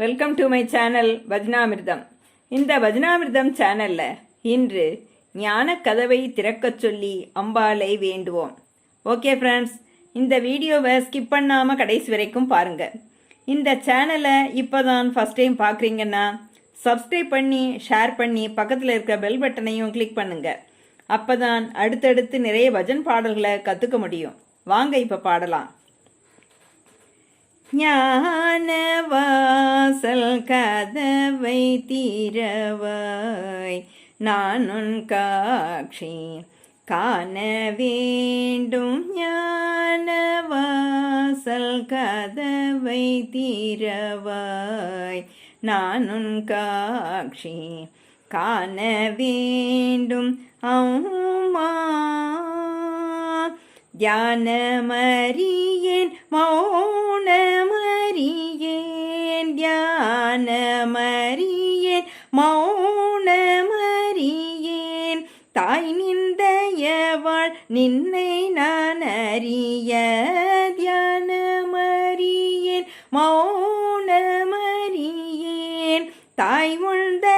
Welcome to my channel Bhajanamritham இந்த பஜனாமிர்தம் சேனல்ல இன்று ஞான கதவை திறக்கச் சொல்லி அம்பாளை வேண்டுவோம். ஓகே ஃப்ரெண்ட்ஸ் இந்த வீடியோவை ஸ்கிப் பண்ணாமல் கடைசி வரைக்கும் பாருங்க. இந்த சேனலை இப்போதான் ஃபர்ஸ்ட் டைம் பார்க்குறீங்கன்னா சப்ஸ்கிரைப் பண்ணி ஷேர் பண்ணி பக்கத்தில் இருக்க பெல் பட்டனையும் கிளிக் பண்ணுங்க. அப்பதான் அடுத்தடுத்து நிறைய பஜன் பாடல்களை கற்றுக்க முடியும். வாங்க இப்போ பாடலாம். ஞானவாசல் கதவை தீரவாய். நானுன் காட்சி காண வேண்டும். ஞானவாசல் கதவை தீரவாய். நானுன் காட்சி காண வேண்டும். அம்மா தியானமரியன் மௌனமறியேன் மௌனமறியேன். தாய் நிந்தையவாள் நின்னை நான் அறிய தியானமறியேன். மௌனமறியேன். தாய் உள்தையவாள்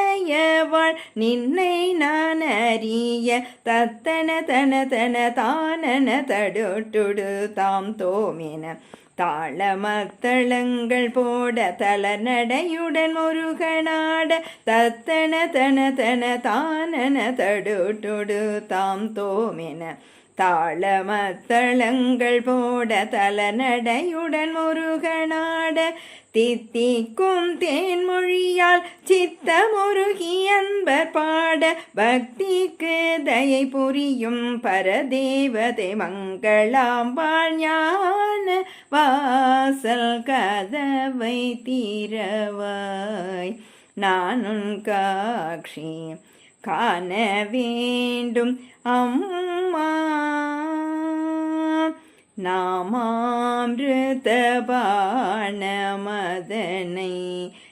நின்னை நான் அறிய தத்தன தன தன தானன தடுட்டுடு தாம் தோமென தாளமத்தளங்கள் போட தளநடையுடன் முருகனாட தத்தன தன தன தானன தடுட்டுடு தாம் தோமென தாளமத்தளங்கள் போட தலநடையுடன் முருகனாட தித்திக்கும் தேன்மொழியால் சித்தமுருகி அன்பர் பாட பக்திக்கு தயை புரியும் பரதேவதை மங்களாம்பாள் ஞான வாசல் கதவை தீரவாய் நான் காட்சி காண வேண்டும் அம்மா. நாமாமிருதபாணமதனை நாக்கொண்டுண்டு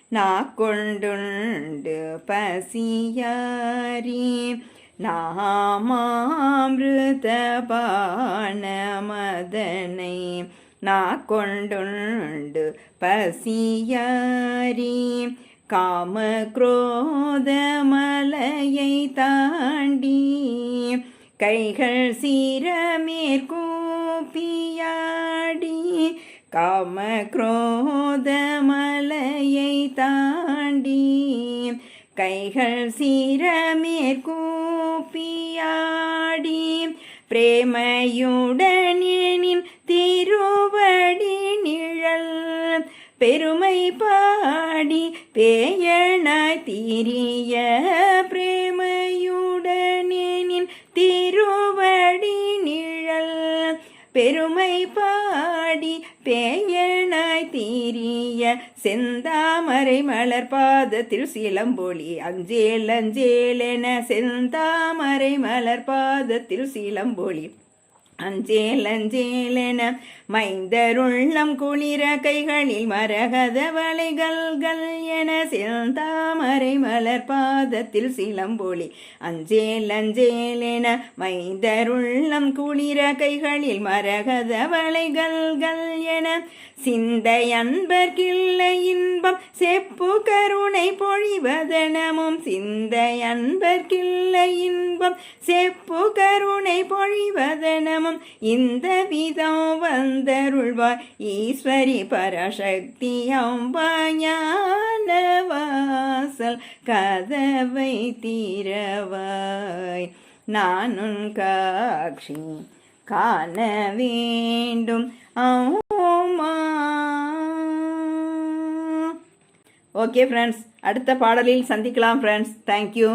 பசியாரி. நாமாமிருதபாணமதனை நாக்கொண்டுண்டு பசியாரி. காம குரோத மலையை தாண்டி கைகள் சீரமேற்கூப்பியாடி காம குரோதமலையை தாண்டி கைகள் சீரமேற்கூப்பியாடி பிரேமையுடனின் திருவடி நிழல். பெருமை பாடி பேயனாய் தீரிய பிரேமையுடனின் திருவடி நிழல். பெருமை பாடி பேயனாய் தீரிய செந்தாமரை மலர் பாதத்தில் சிலம்பொலி அஞ்சேல் அஞ்சேலென செந்தாமரை மலர் பாதத்தில் சிலம்பொலி. அஞ்சேலஞ்சேலென மைந்தருள்ளம் குளிர கைகளில் மரகத வளைகள்கள் என செந்தாமரை மலர் பாதத்தில் சிலம்பொலி. அஞ்சேலஞ்சேலென மைந்தருள்ளம் குளிர கைகளில் மரகத வளைகள்கள் என சிந்தை அன்பர்கில்லை இன்பம் செப்பு கருணை பொழிவதனமும் சிந்தை அன்பர்கில்லை இன்பம் செப்பு கருணை பொழிவதனமும் இந்த விதம் வந்தருள்வாய் ஈஸ்வரி பரசக்தி அம்பாஞான வாசல் கதவை தீரவாய். நான் காட்சி காண வேண்டும். அம்மா ஓகே ஃப்ரெண்ட்ஸ் அடுத்த பாடலில் சந்திக்கலாம் ஃப்ரெண்ட்ஸ் தேங்க்யூ